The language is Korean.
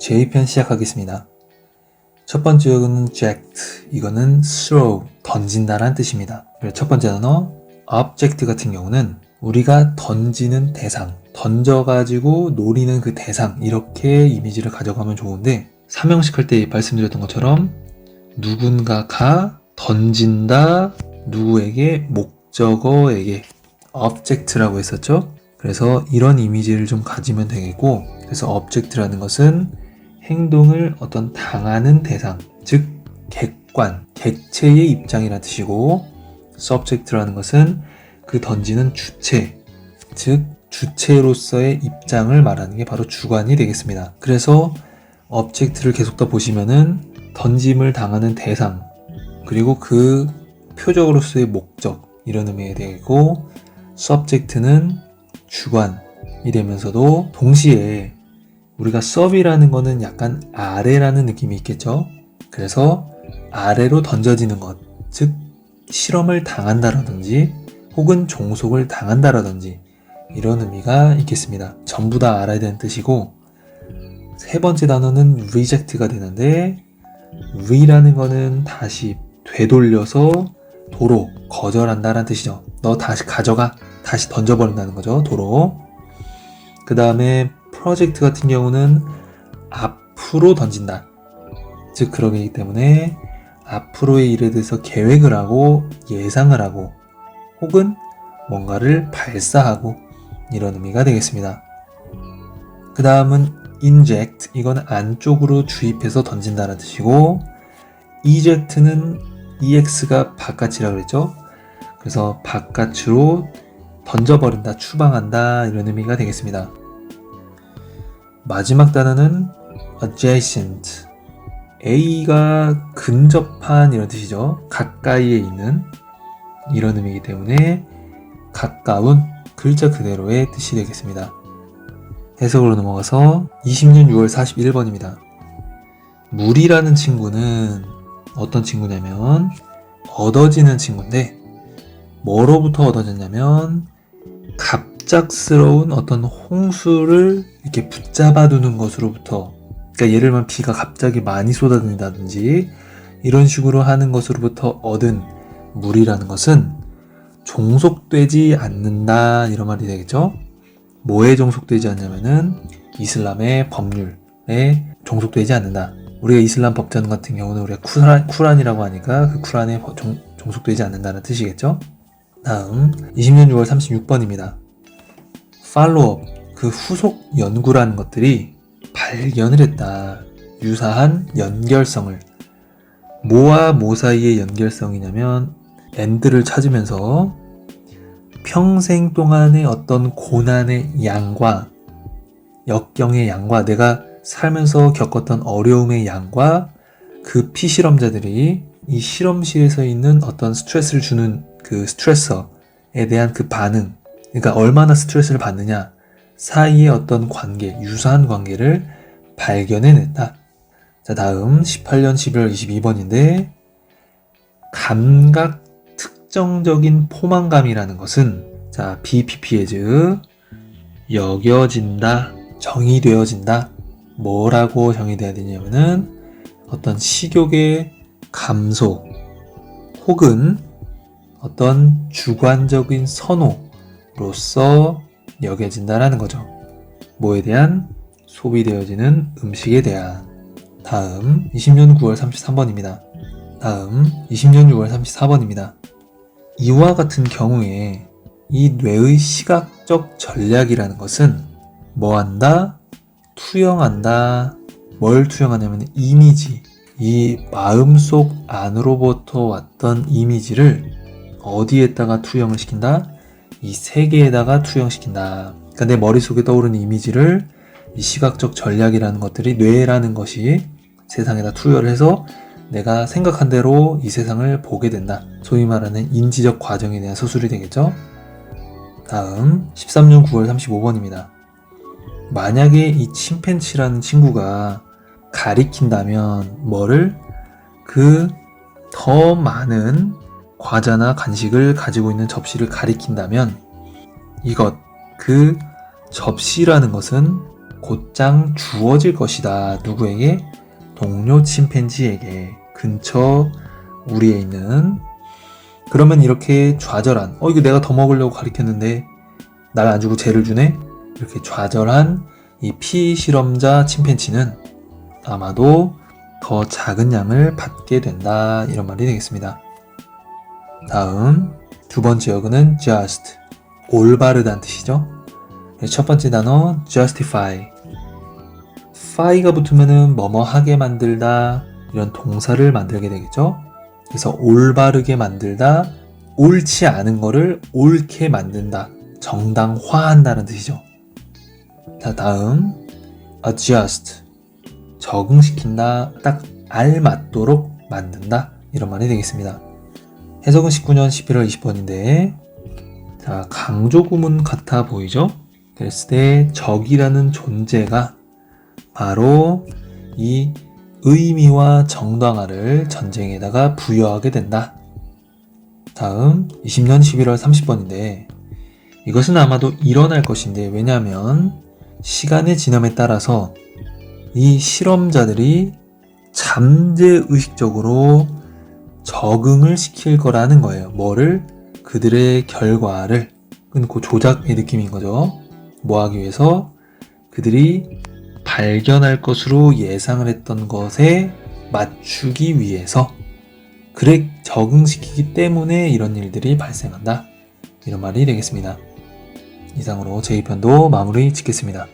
제2편 시작하겠습니다. 첫 번째 어는 eject, 이거는 throw, 던진다란 뜻입니다. 첫 번째 단어 object 같은 경우는 우리가 던지는 대상, 던져가지고 노리는 그 대상 이렇게 이미지를 가져가면 좋은데 삼형식 할 때 말씀드렸던 것처럼 누군가 가 던진다 누구에게 목적어에게 object라고 했었죠. 그래서 이런 이미지를 좀 가지면 되겠고 그래서 object라는 것은 행동을 어떤 당하는 대상, 즉 객관, 객체의 입장이라는 뜻이고 subject라는 것은 그 던지는 주체, 즉 주체로서의 입장을 말하는 게 바로 주관이 되겠습니다. 그래서 object를 계속 더 보시면은 던짐을 당하는 대상, 그리고 그 표적으로서의 목적 이런 의미가 되고 subject는 주관이 되면서도 동시에 우리가 sub이라는 거는 약간 아래라는 느낌이 있겠죠. 그래서 아래로 던져지는 것, 즉 실험을 당한다라든지 혹은 종속을 당한다라든지 이런 의미가 있겠습니다. 전부 다 알아야 되는 뜻이고 세 번째 단어는 reject가 되는데 re라는 거는 다시 되돌려서 도로 거절한다라는 뜻이죠. 너 다시 가져가 다시 던져버린다는 거죠. 도로. 그 다음에 프로젝트 같은 경우는 앞으로 던진다. 즉 그러기 때문에 앞으로의 일에 대해서 계획을 하고 예상을 하고 혹은 뭔가를 발사하고 이런 의미가 되겠습니다. 그 다음은 inject 이건 안쪽으로 주입해서 던진다는 뜻이고 eject는 ex가 바깥이라고 그랬죠. 그래서 바깥으로 던져버린다, 추방한다 이런 의미가 되겠습니다. 마지막 단어는 adjacent. A가 근접한 이런 뜻이죠. 가까이에 있는 이런 의미이기 때문에 가까운 글자 그대로의 뜻이 되겠습니다. 해석으로 넘어가서 20년 6월 41번입니다. 물이라는 친구는 어떤 친구냐면 얻어지는 친구인데 뭐로부터 얻어졌냐면 갑 작스러운 어떤 홍수를 이렇게 붙잡아 두는 것으로부터 그러니까 예를 들면 비가 갑자기 많이 쏟아진다든지 이런 식으로 하는 것으로부터 얻은 물이라는 것은 종속되지 않는다 이런 말이 되겠죠. 뭐에 종속되지 않냐면은 이슬람의 법률에 종속되지 않는다. 우리가 이슬람 법전 같은 경우는 우리가 쿠란, 쿠란이라고 하니까 그 쿠란에 종, 종속되지 않는다는 뜻이겠죠. 다음 20년 6월 36번입니다. 팔로업 그 후속 연구라는 것들이 발견을 했다. 유사한 연결성을 모와 모 사이의 연결성이냐면 엔드를 찾으면서 평생 동안의 어떤 고난의 양과 역경의 양과 내가 살면서 겪었던 어려움의 양과 그 피실험자들이 이 실험실에서 있는 어떤 스트레스를 주는 그 스트레서에 대한 그 반응, 그러니까 얼마나 스트레스를 받느냐 사이의 어떤 관계, 유사한 관계를 발견해냈다. 자, 다음 18년 11월 22번인데 감각 특정적인 포만감이라는 것은 자, BPP에즈 여겨진다, 정의되어진다. 뭐라고 정의돼야 되냐면은 어떤 식욕의 감소 혹은 어떤 주관적인 선호 로서 여겨진다라는 거죠. 뭐에 대한 소비되어지는 음식에 대한 다음 20년 9월 33번입니다. 다음 20년 6월 34번입니다. 이와 같은 경우에 이 뇌의 시각적 전략이라는 것은 뭐 한다? 투영한다. 뭘 투영하냐면 이미지. 이 마음속 안으로부터 왔던 이미지를 어디에다가 투영을 시킨다? 이 세계에다가 투영시킨다. 그러니까 내 머릿속에 떠오르는 이미지를 이 시각적 전략이라는 것들이 뇌라는 것이 세상에다 투여를 해서 내가 생각한 대로 이 세상을 보게 된다. 소위 말하는 인지적 과정에 대한 서술이 되겠죠? 다음 13년 9월 35번입니다. 만약에 이 침팬치라는 친구가 가리킨다면 뭐를 그 더 많은 과자나 간식을 가지고 있는 접시를 가리킨다면 이것 그 접시라는 것은 곧장 주어질 것이다. 누구에게? 동료 침팬지에게 근처 우리에 있는 그러면 이렇게 좌절한 어 이거 내가 더 먹으려고 가리켰는데 날 안 주고 쟤를 주네 이렇게 좌절한 이 피실험자 침팬지는 아마도 더 작은 양을 받게 된다 이런 말이 되겠습니다. 다음 두 번째 어근은 just 올바르다는 뜻이죠. 네, 첫 번째 단어 justify fy가 붙으면은 뭐뭐 하게 만들다 이런 동사를 만들게 되겠죠. 그래서 올바르게 만들다 옳지 않은 거를 옳게 만든다 정당화한다는 뜻이죠. 자 다음 adjust 적응시킨다 딱 알맞도록 만든다 이런 말이 되겠습니다. 해석은 19년 11월 20번인데 자 강조 구문 같아 보이죠? 그랬을 때 적이라는 존재가 바로 이 의미와 정당화를 전쟁에다가 부여하게 된다. 다음 20년 11월 30번인데 이것은 아마도 일어날 것인데 왜냐하면 시간의 지남에 따라서 이 실험자들이 잠재 의식적으로 적응을 시킬 거라는 거예요. 뭐를? 그들의 결과를. 끊고 조작의 느낌인 거죠. 뭐 하기 위해서? 그들이 발견할 것으로 예상을 했던 것에 맞추기 위해서. 그래, 적응시키기 때문에 이런 일들이 발생한다. 이런 말이 되겠습니다. 이상으로 제2편도 마무리 짓겠습니다.